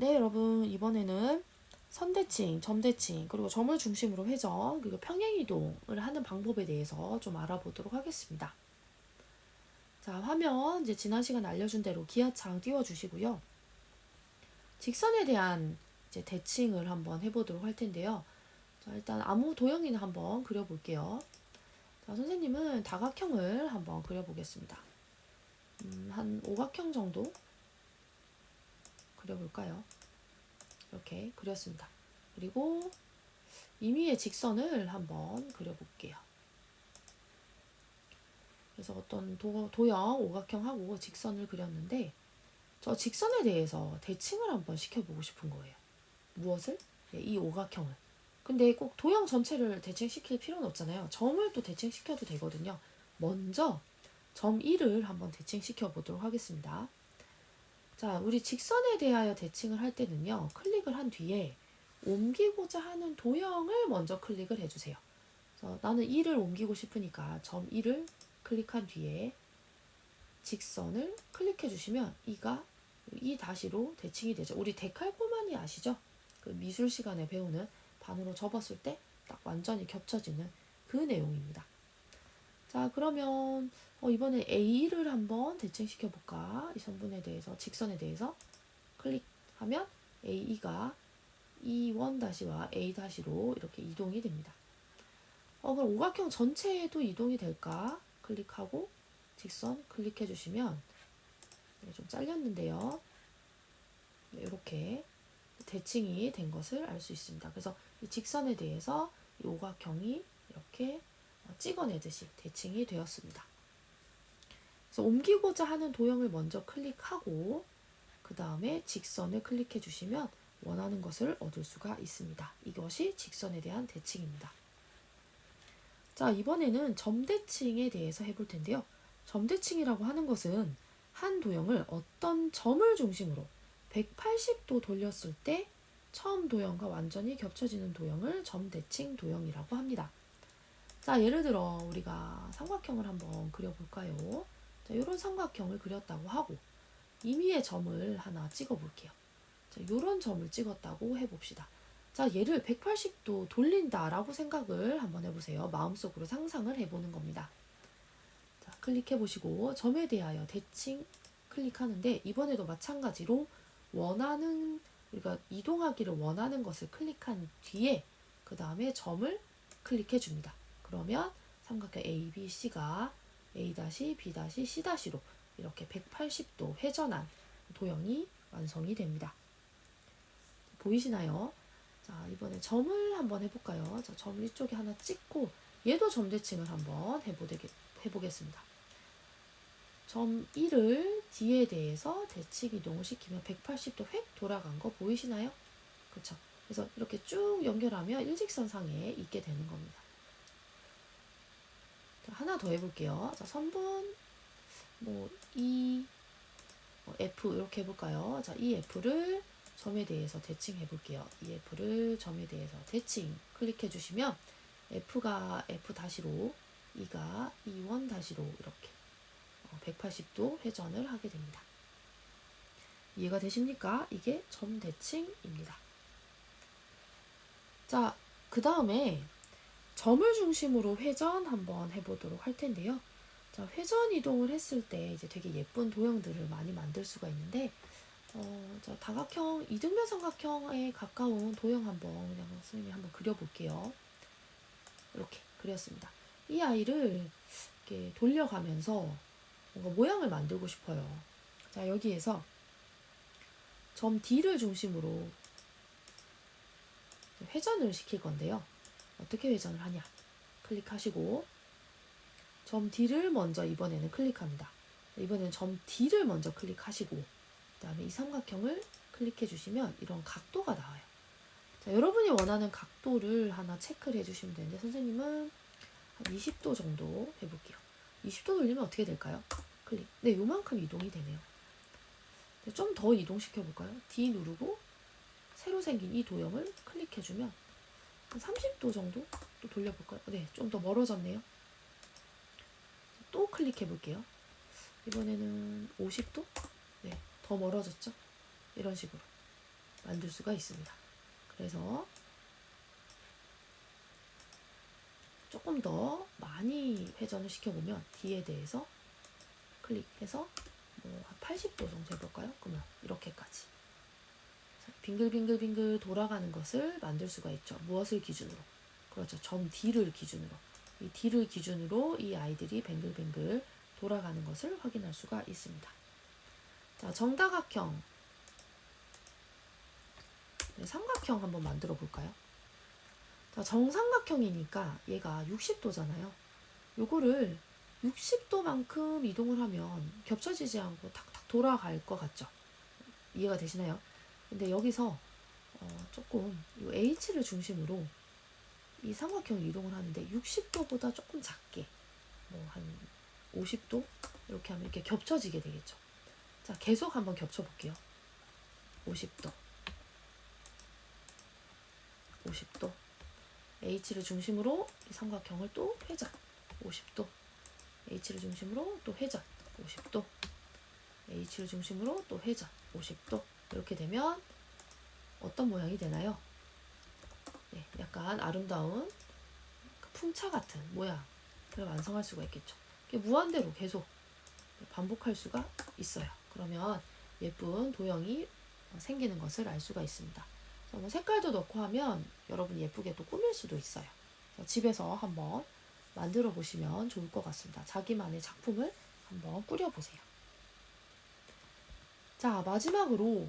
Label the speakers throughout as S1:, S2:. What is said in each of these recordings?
S1: 네, 여러분 이번에는 선대칭, 점대칭, 그리고 점을 중심으로 회전, 그리고 평행 이동을 하는 방법에 대해서 좀 알아보도록 하겠습니다. 자, 화면 이제 지난 시간 알려준 대로 기하창 띄워주시고요. 직선에 대한 이제 대칭을 한번 해보도록 할 텐데요. 자, 일단 아무 도형이나 한번 그려볼게요. 자, 선생님은 다각형을 한번 그려보겠습니다. 음, 한 오각형 정도 그려볼까요? 이렇게 그렸습니다. 그리고 임의의 직선을 한번 그려볼게요. 그래서 어떤 도, 도형 오각형하고 직선을 그렸는데 저 직선에 대해서 대칭을 한번 시켜보고 싶은 거예요. 무엇을? 네, 이 오각형을. 근데 꼭 도형 전체를 대칭시킬 필요는 없잖아요. 점을 또 대칭시켜도 되거든요. 먼저 점 1을 한번 대칭시켜 보도록 하겠습니다. 자, 우리 직선에 대하여 대칭을 할 때는요. 클릭을 한 뒤에 옮기고자 하는 도형을 먼저 클릭을 해주세요. 그래서 나는 1을 옮기고 싶으니까 점 1을 클릭한 뒤에 직선을 클릭해 주시면 이가 이 다시로 대칭이 되죠. 우리 데칼코마니 아시죠? 그 미술 시간에 배우는 반으로 접었을 때 딱 완전히 겹쳐지는 그 내용입니다. 자, 그러면 어, 이번에 A를 한번 대칭시켜 볼까? 이 선분에 대해서 직선에 대해서 클릭하면 AE가 E1-와 A-로 이렇게 이동이 됩니다. 어, 그럼 오각형 전체에도 이동이 될까? 클릭하고 직선 클릭해 주시면 네, 좀 잘렸는데요. 네, 이렇게 대칭이 된 것을 알 수 있습니다. 그래서 이 직선에 대해서 이 오각형이 이렇게 찍어내듯이 대칭이 되었습니다. 그래서 옮기고자 하는 도형을 먼저 클릭하고 그 다음에 직선을 클릭해 주시면 원하는 것을 얻을 수가 있습니다. 이것이 직선에 대한 대칭입니다. 자, 이번에는 점대칭에 대해서 해볼 텐데요. 점대칭이라고 하는 것은 한 도형을 어떤 점을 중심으로 180도 돌렸을 때 처음 도형과 완전히 겹쳐지는 도형을 점대칭 도형이라고 합니다. 자, 예를 들어 우리가 삼각형을 한번 그려볼까요? 자, 이런 삼각형을 그렸다고 하고 임의의 점을 하나 찍어볼게요. 자, 이런 점을 찍었다고 해봅시다. 자, 얘를 180도 돌린다라고 생각을 한번 해보세요. 마음속으로 상상을 해보는 겁니다. 자, 클릭해보시고 점에 대하여 대칭 클릭하는데 이번에도 마찬가지로 원하는 우리가 이동하기를 원하는 것을 클릭한 뒤에 그 다음에 점을 클릭해 줍니다. 그러면 삼각형 ABC가 A-, B-, C-로 이렇게 180도 회전한 도형이 완성이 됩니다. 보이시나요? 자, 이번에 점을 한번 해볼까요? 자, 점을 이쪽에 하나 찍고 얘도 점 대칭을 한번 해보게, 해보겠습니다. 점 1을 D에 대해서 대칭 이동을 시키면 180도 획 돌아간 거 보이시나요? 그렇죠. 그래서 이렇게 쭉 연결하면 일직선상에 있게 되는 겁니다. 자, 하나 더 해볼게요. 자, 선분 뭐 E, 뭐 F 이렇게 해볼까요? 자, 이 F를 점에 대해서 대칭 해 볼게요. 이 F를 점에 대해서 대칭 클릭해 주시면 F가 F 다시로 E가 E1 다시로 이렇게 180도 회전을 하게 됩니다. 이해가 되십니까? 이게 점 대칭입니다. 자, 그 다음에 점을 중심으로 회전 한번 해보도록 할 텐데요. 자, 회전 이동을 했을 때 이제 되게 예쁜 도형들을 많이 만들 수가 있는데, 어, 자, 다각형, 이등변 삼각형에 가까운 도형 한번 그냥 선생님이 한번 그려볼게요. 이렇게 그렸습니다. 이 아이를 이렇게 돌려가면서 뭔가 모양을 만들고 싶어요. 자, 여기에서 점 D를 중심으로 회전을 시킬 건데요. 어떻게 회전을 하냐? 클릭하시고 점 D를 먼저 이번에는 클릭합니다. 이번에는 점 D를 먼저 클릭하시고 그 다음에 이 삼각형을 클릭해 주시면 이런 각도가 나와요. 자, 여러분이 원하는 각도를 하나 체크를 해 주시면 되는데 선생님은 한 20도 정도 해볼게요. 20도 돌리면 어떻게 될까요? 클릭. 네, 요만큼 이동이 되네요. 네, 좀더 이동시켜 볼까요? D 누르고 새로 생긴 이 도형을 클릭해주면 한 30도 정도 또 돌려볼까요? 네, 좀 더 멀어졌네요. 또 클릭해 볼게요. 이번에는 50도? 네, 더 멀어졌죠? 이런 식으로. 만들 수가 있습니다. 그래서 조금 더 많이 회전을 시켜보면 D에 대해서 클릭해서 뭐 한 80도 정도 해볼까요? 그러면 이렇게까지 자, 빙글빙글빙글 돌아가는 것을 만들 수가 있죠. 무엇을 기준으로? 그렇죠. 점 D를 기준으로. 이 D를 기준으로 이 아이들이 뱅글뱅글 돌아가는 것을 확인할 수가 있습니다. 자, 정다각형. 네, 삼각형 한번 만들어 볼까요? 자, 정삼각형이니까 얘가 60도잖아요. 요거를 60도만큼 이동을 하면 겹쳐지지 않고 탁탁 돌아갈 것 같죠? 이해가 되시나요? 근데 여기서 어, 조금 요 H를 중심으로 이 삼각형을 이동을 하는데 60도보다 조금 작게 뭐 한 50도 이렇게 하면 이렇게 겹쳐지게 되겠죠. 자, 계속 한번 겹쳐 볼게요. 50도. 50도. H를 중심으로 이 삼각형을 또 회전. 50도. H를 중심으로 또 회전. 50도. H를 중심으로 또 회전. 50도. 이렇게 되면 어떤 모양이 되나요? 네, 약간 아름다운 그 풍차 같은 모양을 완성할 수가 있겠죠. 무한대로 계속 반복할 수가 있어요. 그러면 예쁜 도형이 생기는 것을 알 수가 있습니다. 뭐 색깔도 넣고 하면 여러분이 예쁘게 또 꾸밀 수도 있어요. 집에서 한번 만들어 보시면 좋을 것 같습니다. 자기만의 작품을 한번 꾸려 보세요. 자, 마지막으로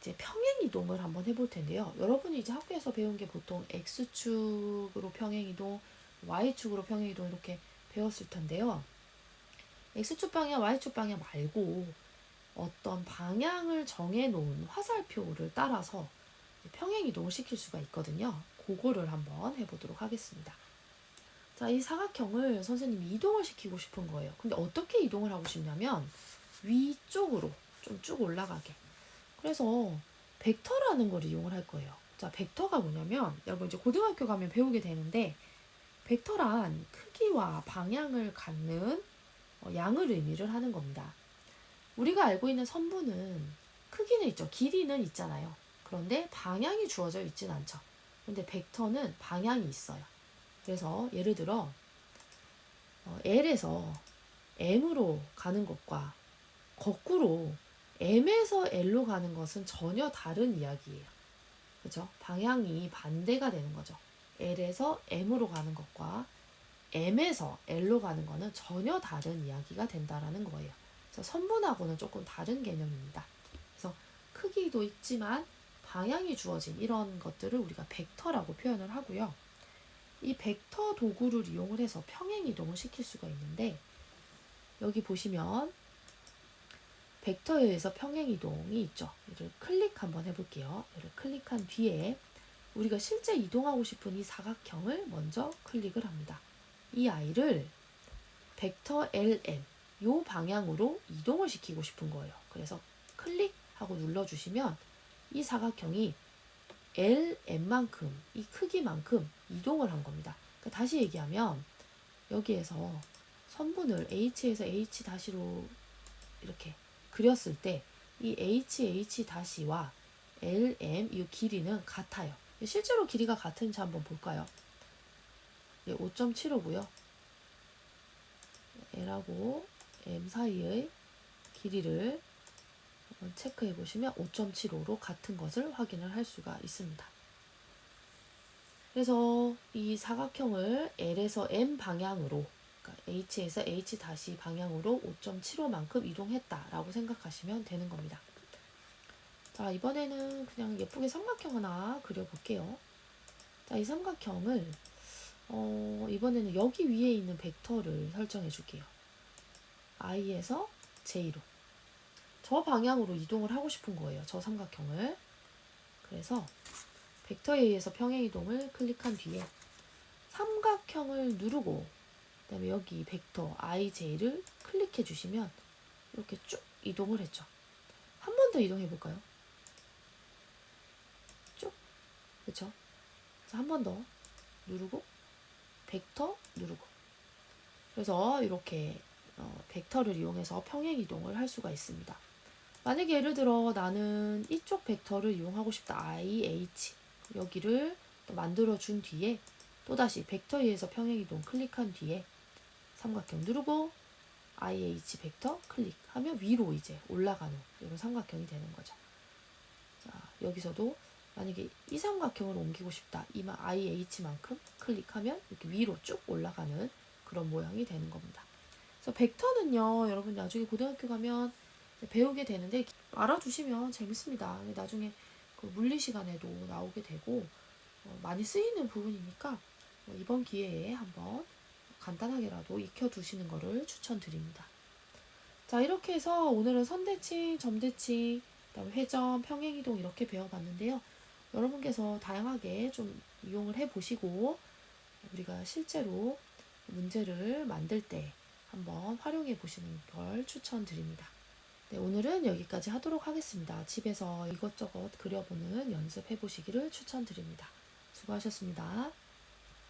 S1: 이제 평행 이동을 한번 해볼 텐데요. 여러분이 이제 학교에서 배운 게 보통 x축으로 평행 이동, y축으로 평행 이동 이렇게 배웠을 텐데요. x축 방향, y축 방향 말고 어떤 방향을 정해 놓은 화살표를 따라서 평행 이동을 시킬 수가 있거든요. 그거를 한번 해보도록 하겠습니다. 자, 이 사각형을 선생님이 이동을 시키고 싶은 거예요. 근데 어떻게 이동을 하고 싶냐면 위쪽으로 좀 쭉 올라가게. 그래서 벡터라는 걸 이용을 할 거예요. 자, 벡터가 뭐냐면 여러분 이제 고등학교 가면 배우게 되는데 벡터란 크기와 방향을 갖는 어, 양을 의미를 하는 겁니다. 우리가 알고 있는 선분은 크기는 있죠. 길이는 있잖아요. 그런데 방향이 주어져 있진 않죠. 근데 벡터는 방향이 있어요. 그래서 예를 들어 어, L에서 M으로 가는 것과 거꾸로 M에서 L로 가는 것은 전혀 다른 이야기예요. 그죠? 방향이 반대가 되는 거죠. L에서 M으로 가는 것과 M에서 L로 가는 거는 전혀 다른 이야기가 된다라는 거예요. 그래서 선분하고는 조금 다른 개념입니다. 그래서 크기도 있지만 방향이 주어진 이런 것들을 우리가 벡터라고 표현을 하고요. 이 벡터 도구를 이용을 해서 평행 이동을 시킬 수가 있는데 여기 보시면 벡터에 의해서 평행 이동이 있죠. 얘를 클릭 한번 해볼게요. 얘를 클릭한 뒤에 우리가 실제 이동하고 싶은 이 사각형을 먼저 클릭을 합니다. 이 아이를 벡터 LM 요 방향으로 이동을 시키고 싶은 거예요. 그래서 클릭하고 눌러주시면 이 사각형이 LM만큼 이 크기만큼 이동을 한 겁니다. 그러니까 다시 얘기하면 여기에서 선분을 H에서 H 다시로 이렇게 그렸을 때 이 HH 다시와 LM 이 길이는 같아요. 실제로 길이가 같은지 한번 볼까요? 5.75고요. L하고 M 사이의 길이를 체크해 보시면 5.75로 같은 것을 확인을 할 수가 있습니다. 그래서 이 사각형을 L에서 M 방향으로 H에서 H 다시 방향으로 5.75만큼 이동했다라고 생각하시면 되는 겁니다. 자, 이번에는 그냥 예쁘게 삼각형 하나 그려볼게요. 자, 이 삼각형을 어, 이번에는 여기 위에 있는 벡터를 설정해 줄게요. i에서 j로 저 방향으로 이동을 하고 싶은 거예요. 저 삼각형을. 그래서 벡터에 의해서 평행 이동을 클릭한 뒤에 삼각형을 누르고 그다음에 여기 벡터 ij를 클릭해 주시면 이렇게 쭉 이동을 했죠. 한 번 더 이동해 볼까요? 쭉. 그렇죠? 한 번 더 누르고 벡터 누르고 그래서 이렇게 어, 벡터를 이용해서 평행 이동을 할 수가 있습니다. 만약에 예를 들어 나는 이쪽 벡터를 이용하고 싶다. i, h 여기를 또 만들어 준 뒤에 또다시 벡터에 의해서 평행 이동 클릭한 뒤에 삼각형 누르고 IH 벡터 클릭하면 위로 이제 올라가는 이런 삼각형이 되는 거죠. 자, 여기서도 만약에 이 삼각형을 옮기고 싶다. 이만 IH만큼 클릭하면 이렇게 위로 쭉 올라가는 그런 모양이 되는 겁니다. 그래서 벡터는요, 여러분 나중에 고등학교 가면 배우게 되는데 알아두시면 재밌습니다. 나중에 그 물리 시간에도 나오게 되고 어, 많이 쓰이는 부분이니까 어, 이번 기회에 한번 간단하게라도 익혀두시는 것을 추천드립니다. 자 이렇게 해서 오늘은 선대칭, 점대칭, 그다음에 회전, 평행이동 이렇게 배워봤는데요. 여러분께서 다양하게 좀 이용을 해보시고 우리가 실제로 문제를 만들 때 한번 활용해 보시는 걸 추천드립니다. 네, 오늘은 여기까지 하도록 하겠습니다. 집에서 이것저것 그려보는 연습해 보시기를 추천드립니다. 수고하셨습니다.